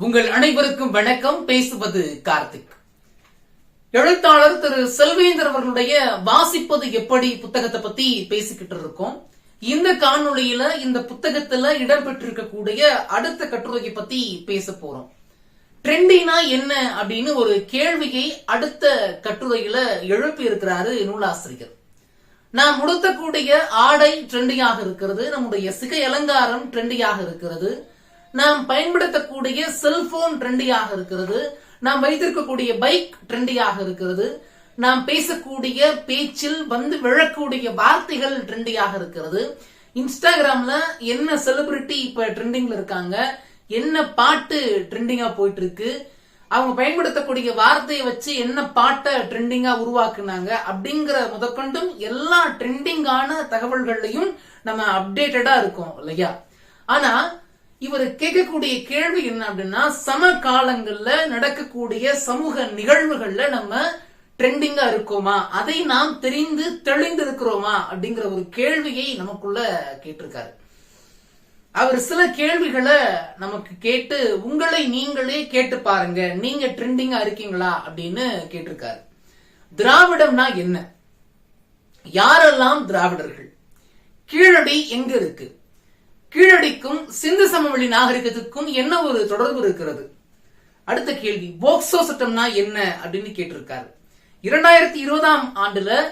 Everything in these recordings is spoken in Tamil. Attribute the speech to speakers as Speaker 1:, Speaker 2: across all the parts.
Speaker 1: உங்கள் அனைவருக்கும் வணக்கம். பேசுவது கார்த்திக். எழுத்தாளர் திரு செல்வேந்தர் அவர்களுடைய வாசிப்பது எப்படி? புத்தகத்தை பத்தி பேசிக்கிட்டு இருக்கோம். இந்த காணொளியில இந்த புத்தகத்துல இடம்பெற்றிருக்கக்கூடிய அடுத்த கட்டுரையை பத்தி பேச போறோம். ட்ரெண்டினா என்ன அப்படின்னு ஒரு கேள்வியை அடுத்த கட்டுரையில எழுப்பி இருக்கிறாரு நூலாசிரியர். நாம் உடுத்தக்கூடிய ஆடை ட்ரெண்டியாக இருக்கிறது நம்முடைய சிகை அலங்காரம் ட்ரெண்டியாக இருக்கிறது நாம் பயன்படுத்தக்கூடிய செல்போன் ட்ரெண்டியாக இருக்கிறது. நாம் வைத்திருக்கக்கூடிய பைக் ட்ரெண்டியாக இருக்கிறது. நாம் பேசக்கூடிய பேச்சில் வந்து விழக்கூடிய வார்த்தைகள் ட்ரெண்டியாக இருக்கிறது. இன்ஸ்டாகிராம்ல என்ன செலிபிரிட்டி இப்ப ட்ரெண்டிங்ல இருக்காங்க? என்ன பாட்டு ட்ரெண்டிங்கா போயிட்டு இருக்கு அவங்க பயன்படுத்தக்கூடிய வார்த்தையை வச்சு என்ன பாட்டை ட்ரெண்டிங்கா உருவாக்குனாங்க அப்படிங்கிற முதற்கொண்டும் எல்லா ட்ரெண்டிங்கான தகவல்கள்லையும் நம்ம அப்டேட்டடா இருக்கோம் இல்லையா? ஆனா இவர் கேட்கக்கூடிய கேள்வி என்ன அப்படின்னா சம காலங்கள்ல நடக்கக்கூடிய சமூக நிகழ்வுகள்ல நம்ம ட்ரெண்டிங்கா இருக்கோமா? அதை நாம் தெரிந்து தெளிந்து இருக்கிறோமா அப்படிங்கிற ஒரு கேள்வியை நமக்குள்ள கேட்டிருக்காரு. அவர் சில கேள்விகளை நமக்கு கேட்டு உங்களை நீங்களே கேட்டு பாருங்க. நீங்க ட்ரெண்டிங்கா இருக்கீங்களா? அப்படின்னு கேட்டிருக்காரு. திராவிடம்னா என்ன? யாரெல்லாம் திராவிடர்கள்? கீழடி எங்க இருக்கு? கீழடிக்கும் சிந்து சமவெளி நாகரிகத்துக்கும் என்ன ஒரு தொடர்பு இருக்கிறது? அடுத்த கேள்வி போக்சோ சட்டம்னா என்ன அப்படின்னு கேட்டிருக்காரு. இரண்டாயிரத்தி இருபதாம் ஆண்டுல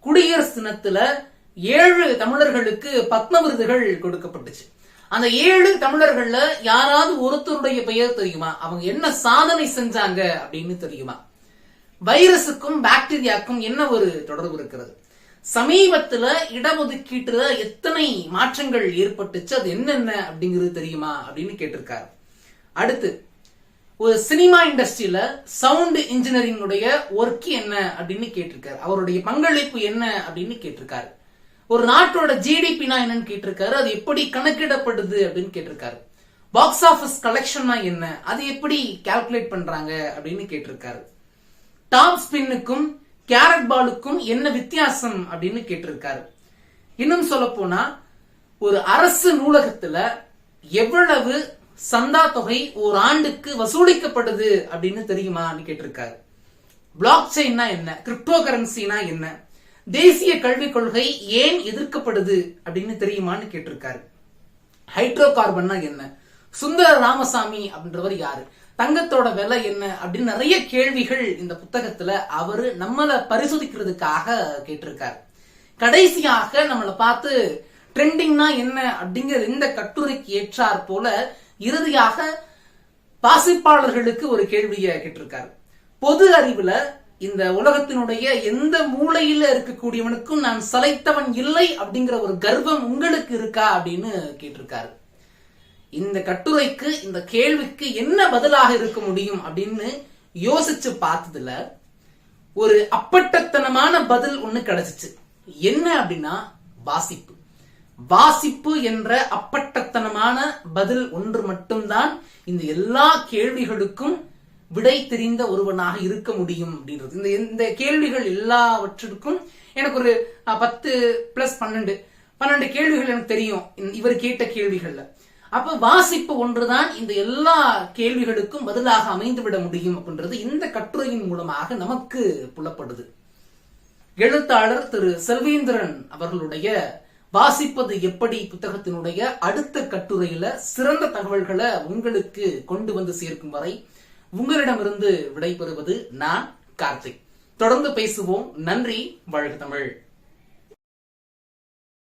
Speaker 1: குடியரசு தினத்துல ஏழு தமிழர்களுக்கு பத்ம விருதுகள் கொடுக்கப்பட்டுச்சு. அந்த ஏழு தமிழர்கள்ல யாராவது ஒருத்தருடைய பெயர் தெரியுமா? அவங்க என்ன சாதனை செஞ்சாங்க அப்படின்னு தெரியுமா? வைரஸுக்கும் பாக்டீரியாக்கும் என்ன ஒரு தொடர்பு இருக்கிறது? சமீபத்துல இடஒதுக்கீட்டுல எத்தனை மாற்றங்கள் ஏற்பட்டுச்சு? அது என்னென்ன அப்படிங்கிறது தெரியுமா அப்படின்னு கேட்டிருக்காரு. அடுத்து ஒரு சினிமா இண்டஸ்ட்ரியில சவுண்ட் இன்ஜினியரிங்குடைய ஒர்க் என்ன அப்படின்னு கேட்டிருக்காரு. அவருடைய பங்களிப்பு என்ன அப்படின்னு கேட்டிருக்காரு. ஒரு நாட்டோட ஜிடிபினா என்னன்னு கேட்டிருக்காரு. அது எப்படி கணக்கிடப்படுது அப்படின்னு கேட்டிருக்காரு. பாக்ஸ் ஆபீஸ் கலெக்ஷன்னா என்ன? அது எப்படி கால்குலேட் பண்றாங்க அப்படின்னு கேட்டிருக்காரு. டாப் ஸ்பின்னுக்கும் கேரட் பாலுக்கும் என்ன வித்தியாசம் அப்படின்னு கேட்டிருக்காரு. இன்னும் சொல்ல போனா ஒரு அரசு நூலகத்துல எவ்வளவு சந்தா தொகை ஒரு ஆண்டுக்கு வசூலிக்கப்படுது அப்படின்னு தெரியுமான்னு கேட்டிருக்காரு. பிளாக் செயின்னா என்ன? கிரிப்டோ கரன்சினா என்ன? தேசிய கல்விக் கொள்கை ஏன் எதிர்க்கப்படுது அப்படின்னு தெரியுமான்னு கேட்டிருக்காரு. ஹைட்ரோ கார்பன்னா என்ன? சுந்தர ராமசாமி அப்படின்றவர் யாரு? தங்கத்தோட விலை என்ன அப்படின்னு நிறைய கேள்விகள் இந்த புத்தகத்துல அவரு நம்மளை பரிசோதிக்கிறதுக்காக கேட்டிருக்காரு. கடைசியாக நம்மளை பார்த்து ட்ரெண்டிங்னா என்ன? அப்படிங்கிற இந்த கட்டுரைக்கு ஏற்றார் போல இறுதியாக வாசிப்பாளர்களுக்கு ஒரு கேள்வியை கேட்டிருக்காரு. பொது அறிவுல இந்த உலகத்தினுடைய எந்த மூலையில இருக்கக்கூடியவனுக்கும் நான் சலைத்தவன் இல்லை அப்படிங்கிற ஒரு கர்வம் உங்களுக்கு இருக்கா அப்படின்னு கேட்டிருக்காரு. இந்த கட்டுரைக்கு இந்த கேள்விக்கு என்ன பதிலாக இருக்க முடியும் அப்படின்னு யோசிச்சு பார்த்ததுல ஒரு அப்பட்டத்தனமான பதில் ஒண்ணு கிடைச்சிச்சு. என்ன அப்படின்னா வாசிப்பு. வாசிப்பு என்ற அப்பட்டத்தனமான பதில் ஒன்று மட்டும்தான் இந்த எல்லா கேள்விகளுக்கும் விடை தெரிந்த ஒருவனாக இருக்க முடியும் அப்படின்றது. இந்த இந்த கேள்விகள் எல்லாவற்றிற்கும் எனக்கு ஒரு பத்து பிளஸ் பன்னெண்டு. பன்னெண்டு கேள்விகள் எனக்கு தெரியும். இவர் கேட்ட கேள்விகள்ல. அப்ப வாசிப்பு ஒன்றுதான் இந்த எல்லா கேள்விகளுக்கும் பதிலாக அமைந்துவிட முடியும் அப்படின்றது இந்த கட்டுரையின் மூலமாக நமக்கு புலப்படுது. எழுத்தாளர் திரு செல்வேந்திரன் அவர்களுடைய வாசிப்பது எப்படி புத்தகத்தினுடைய அடுத்த கட்டுரையில சிறந்த தகவல்களை உங்களுக்கு கொண்டு வந்து சேர்க்கும் வரை உங்களிடமிருந்து விடைபெறுவது நான் கார்த்திக். தொடர்ந்து பேசுவோம். நன்றி. வாழ்க தமிழ்.